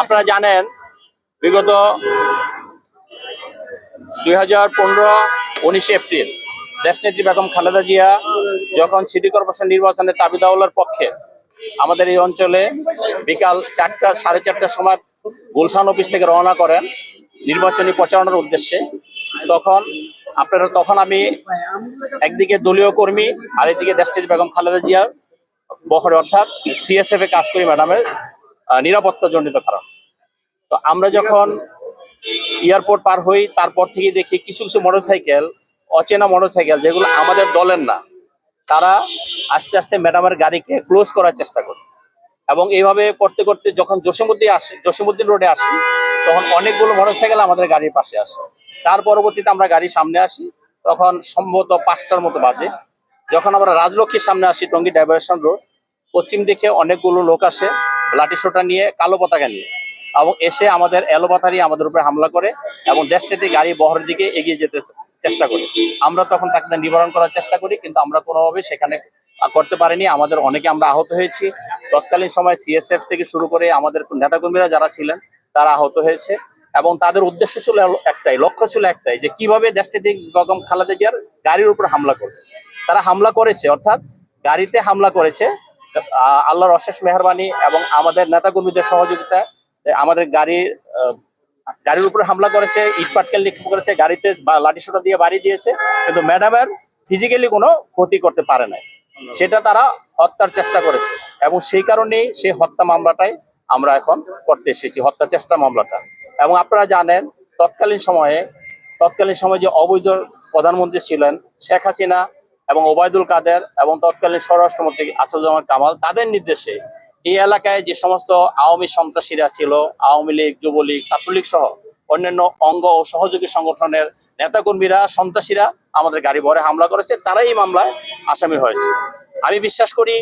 আপনারা জানেন, বিগত দুই হাজার পনেরো উনিশে এপ্রিল, দেশনেত্রী বেগম খালেদা জিয়া যখন সিটি কর্পোরেশন নির্বাচনে তাবিদাউল্লার পক্ষে আমাদের এই অঞ্চলে বিকাল চারটা, সাড়ে চারটার সময় গুলশান অফিস থেকে রওনা করেন নির্বাচনী প্রচারণার উদ্দেশ্যে, তখন আপনারা, তখন আমি একদিকে দলীয় কর্মী আর একদিকে দেশটির বেগম খালেদা জিয়ার বহরে, অর্থাৎ সিএসএফ এ কাজ করি ম্যাডামের। নিরাপত্তা জনিত কারণ। তো আমরা যখন এয়ারপোর্ট পার হই তারপর থেকে দেখি কিছু কিছু মোটরসাইকেল অচেনা মোটরসাইকেল যেগুলো আমাদের দলের না তারা আস্তে আস্তে ম্যাডামের গাড়িকে ক্লোজ করার চেষ্টা করে। এবং এইভাবে করতে করতে যখন জসিমুদ্দিন আসি জসিমুদ্দিন রোডে আসি তখন অনেকগুলো মোটরসাইকেল আমাদের গাড়ির পাশে আসে। তার পরবর্তীতে আমরা গাড়ির সামনে আসি তখন সম্ভবত পাঁচটার মতো বাজে। যখন আমরা রাজলক্ষ্মীর সামনে আসি টঙ্গী ডাইভার্সন রোড পশ্চিম দিকে অনেকগুলো লোক আসে লাঠি সোটা নিয়ে কালো পতাকা নিয়ে। এবং এসে আমাদের এলোপাতারি আমাদের উপরে হামলা করে এবং দেশটিতে গাড়ি বহরের দিকে এগিয়ে যেতে চেষ্টা করি। আমরা তখন তাকে নিবারণ করার চেষ্টা করি, কিন্তু আমরা কোনোভাবে সেখানে করতে পারিনি। আমাদের অনেকে আমরা আহত হয়েছি। তৎকালীন সময় সিএসএফ থেকে শুরু করে আমাদের নেতাকর্মীরা যারা ছিলেন, তারা আহত হয়েছে। এবং তাদের উদ্দেশ্য ছিল একটাই, লক্ষ্য ছিল একটাই যে কীভাবে দেশটিতে বেগম খালেদা জিয়ার গাড়ির উপর হামলা করবে। তারা হামলা করেছে, অর্থাৎ গাড়িতে হামলা করেছে আল্লাহর অশেষ মেহরবানি এবং আমাদের নেতাকর্মীদের সহযোগিতা আমাদের গাড়ির গাড়ির উপরে হামলা করেছে, ইট পাটকেল নিক্ষেপ করেছে, গাড়িতে বা- লাঠি সোটা দিয়ে বাড়ি দিয়েছে, কিন্তু ম্যাডামের ফিজিক্যালি কোনো ক্ষতি করতে পারে নাই। সেটা তারা হত্যার চেষ্টা করেছে এবং সেই কারণেই সেই হত্যা মামলাটাই আমরা এখন করতে এসেছি, হত্যা চেষ্টা মামলাটা। এবং আপনারা জানেন, তৎকালীন সময়ে তৎকালীন সময়ে যে অবৈধ প্রধানমন্ত্রী ছিলেন, শেখ হাসিনা এবং ওবায়দুল কাদের এবং তৎকালীন স্বরাষ্ট্রমন্ত্রী আসাদুজ্জামান কামাল তাদের নির্দেশে এই এলাকায় যে সমস্ত আওয়ামী সন্ত্রাসীরা ছিল, আওয়ামী লীগ, যুবলীগ, ছাত্রলীগ সহ অন্যান্য অঙ্গ ও সহযোগী সংগঠনের নেতাকর্মীরা, সন্ত্রাসীরা আমাদের গাড়ি ভরে হামলা করেছে, তারাই এই মামলায় আসামি হয়েছে। আমি বিশ্বাস করি,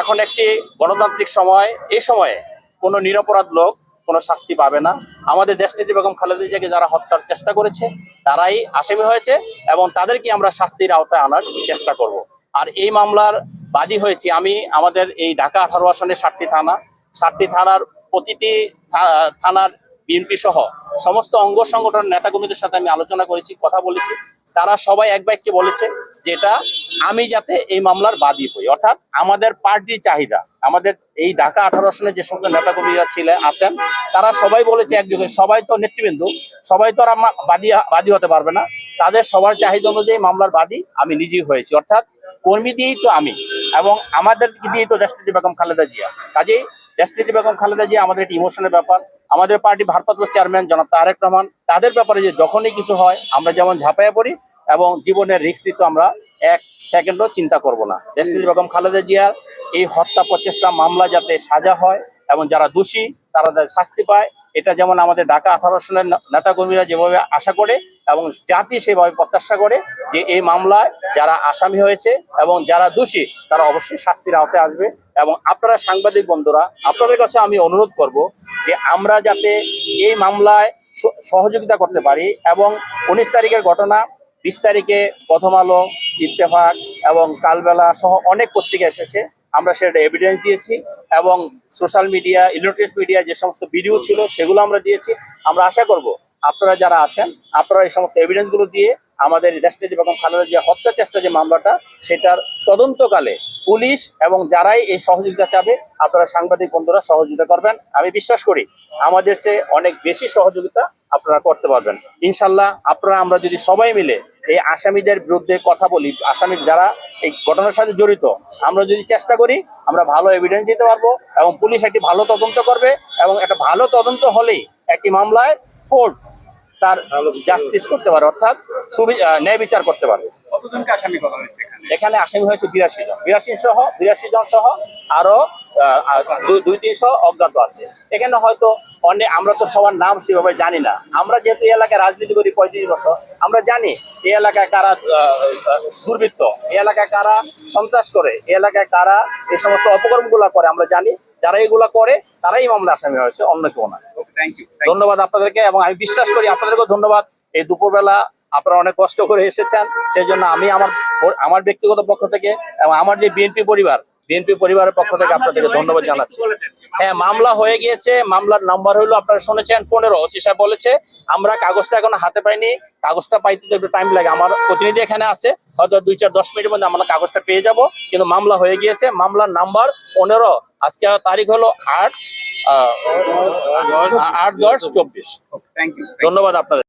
এখন একটি গণতান্ত্রিক সময়, এই সময়ে কোনো নিরপরাধ লোক কোনো শাস্তি পাবে না। আমাদের দেশনীতি বেগম খালেদা জিয়াকে যারা হত্যার চেষ্টা করেছে, তারাই আসামি হয়েছে এবং তাদেরকে আমরা শাস্তির আওতায় আনার চেষ্টা করব। আর এই মামলার বাদী হয়েছি আমি আমাদের এই ঢাকা আঠারো আসনের সাতটি থানা। সাতটি থানার প্রতিটি থানার বিএনপি সহ সমস্ত অঙ্গ সংগঠনের নেতাকর্মীদের সাথে আমি আলোচনা করেছি, কথা বলেছি। তারা সবাই এক বাক্যে বলেছে যেটা, আমি যাতে এই মামলার বাদী হই। অর্থাৎ আমাদের পার্টির চাহিদা, আমাদের এই ঢাকা আঠারো আসনে যে সমস্ত নেতাকর্মীরা ছিলেন, আছেন, তারা সবাই বলেছে একযোগে, সবাই তো নেতৃবৃন্দ, সবাই তো আর বাদী বাদী হতে পারবে না। তাদের সবার চাহিদা অনুযায়ী মামলার বাদী আমি নিজেই হয়েছি। অর্থাৎ কর্মী দিয়েই তো আমি এবং আমাদের দিয়েই তো দেশটিতে বেগম খালেদা জিয়া। কাজেই দেশটিতে বেগম খালেদা জিয়া আমাদের একটি ইমোশনের ব্যাপার। আমাদের পার্টি ভারপ্রাপ্ত চেয়ারম্যান জনাব তারেক রহমান, তাদের ব্যাপারে যে যখনই কিছু হয়, আমরা যেমন ঝাঁপাই পড়ি এবং জীবনের রিস্ক তো আমরা এক সেকেন্ডও চিন্তা করব না। দেশটিতে বেগম খালেদা জিয়ার এই হত্যা প্রচেষ্টা, মামলা যাতে সাজা হয় এবং যারা দোষী, তারা শাস্তি পায়। এটা যেমন আমাদের ঢাকা আঠারো সনের নেতাকর্মীরা যেভাবে আশা করে এবং জাতি সেভাবে প্রত্যাশা করে যে এই মামলায় যারা আসামি হয়েছে এবং যারা দোষী, তারা অবশ্যই শাস্তির আওতায় আসবে। এবং আপনারা সাংবাদিক বন্ধুরা, আপনাদের কাছে আমি অনুরোধ করব যে আমরা যাতে এই মামলায় সহযোগিতা করতে পারি এবং উনিশ তারিখের ঘটনা, বিশ তারিখে প্রথম আলো, ইত্তেফাক এবং কালবেলা সহ অনেক পত্রিকা এসেছে। আমরা সেটা এভিডেন্স দিয়েছি। এবং সোশ্যাল মিডিয়া ইলেকট্রনিক্স মিডিয়া যে সমস্ত ভিডিও ছিল সেগুলো আমরা দিয়েছি। আমরা আশা করব আপনারা যারা আছেন আপনারা এই সমস্ত এভিডেন্সগুলো দিয়ে আমাদের দেশটিতে বেগম খালেদা জিয়া হত্যা চেষ্টা যে মামলাটা সেটার তদন্তকালে পুলিশ এবং যারাই এই সহযোগিতা চাবে আপনারা সাংবাদিক বন্ধুরা সহযোগিতা করবেন। আমি বিশ্বাস করি আমাদের চেয়ে অনেক বেশি সহযোগিতা আপনারা করতে পারবেন। ইনশাল্লাহ আপনারা আমরা যদি সবাই মিলে এই আসামিদের বিরুদ্ধে কথা বলি। আসামি যারা এই ঘটনার সাথে জড়িত আমরা যদি চেষ্টা করি আমরা ভালো এভিডেন্স দিতে পারব এবং পুলিশ একটি ভালো তদন্ত করবে এবং একটা ভালো তদন্ত হলেই একটি মামলায় কোর্ট তার জাস্টিস করতে পারে অর্থাৎ ন্যায় বিচার করতে পারে। এখানে? আসামি হয়েছে বিরাশি জন। বিরাশি সহ বিরাশি জন সহ আরও দুই তিনশো অজ্ঞাত আছে। এখানে হয়তো অনেক আমরা তো সবার নাম সেভাবে জানি না। আমরা যেহেতু এই এলাকায় রাজনীতি করি পঁয়ত্রিশ বছর আমরা জানি এই এলাকায় কারা দুর্বৃত্ত এই এলাকায় কারা সন্ত্রাস করে এই এলাকায় কারা এই সমস্ত অপকর্মগুলো করে আমরা জানি যারা এগুলো করে তারাই মামলা আসামি হয়েছে অন্য কেউ না। ধন্যবাদ আপনাদেরকে এবং আমি বিশ্বাস করি আপনাদেরকেও ধন্যবাদ। এই দুপুরবেলা আপনারা অনেক কষ্ট করে এসেছেন সেই জন্য আমি আমার আমার ব্যক্তিগত পক্ষ থেকে এবং আমার যে বিএনপি পরিবার বিএনপি পরিবারের পক্ষ থেকে আপনাদেরকে ধন্যবাদ জানাচ্ছি। হ্যাঁ মামলা হয়ে গিয়েছে মামলার নাম্বার হলো আপনারা শুনেছেন পনেরো। ওসি সাহেব বলেছে আমরা কাগজটা এখনও হাতে পাইনি কাগজটা পাইতে তো একটু টাইম লাগে। আমার প্রতিনিধি এখানে আছে হয়তো দুই চার দশ মিনিটের মধ্যে আমরা কাগজটা পেয়ে যাব। কিন্তু মামলা হয়ে গিয়েছে মামলার নাম্বার পনেরো। আজকে তারিখ হলো আট আহ, আট দশ চব্বিশ। ধন্যবাদ আপনাদের।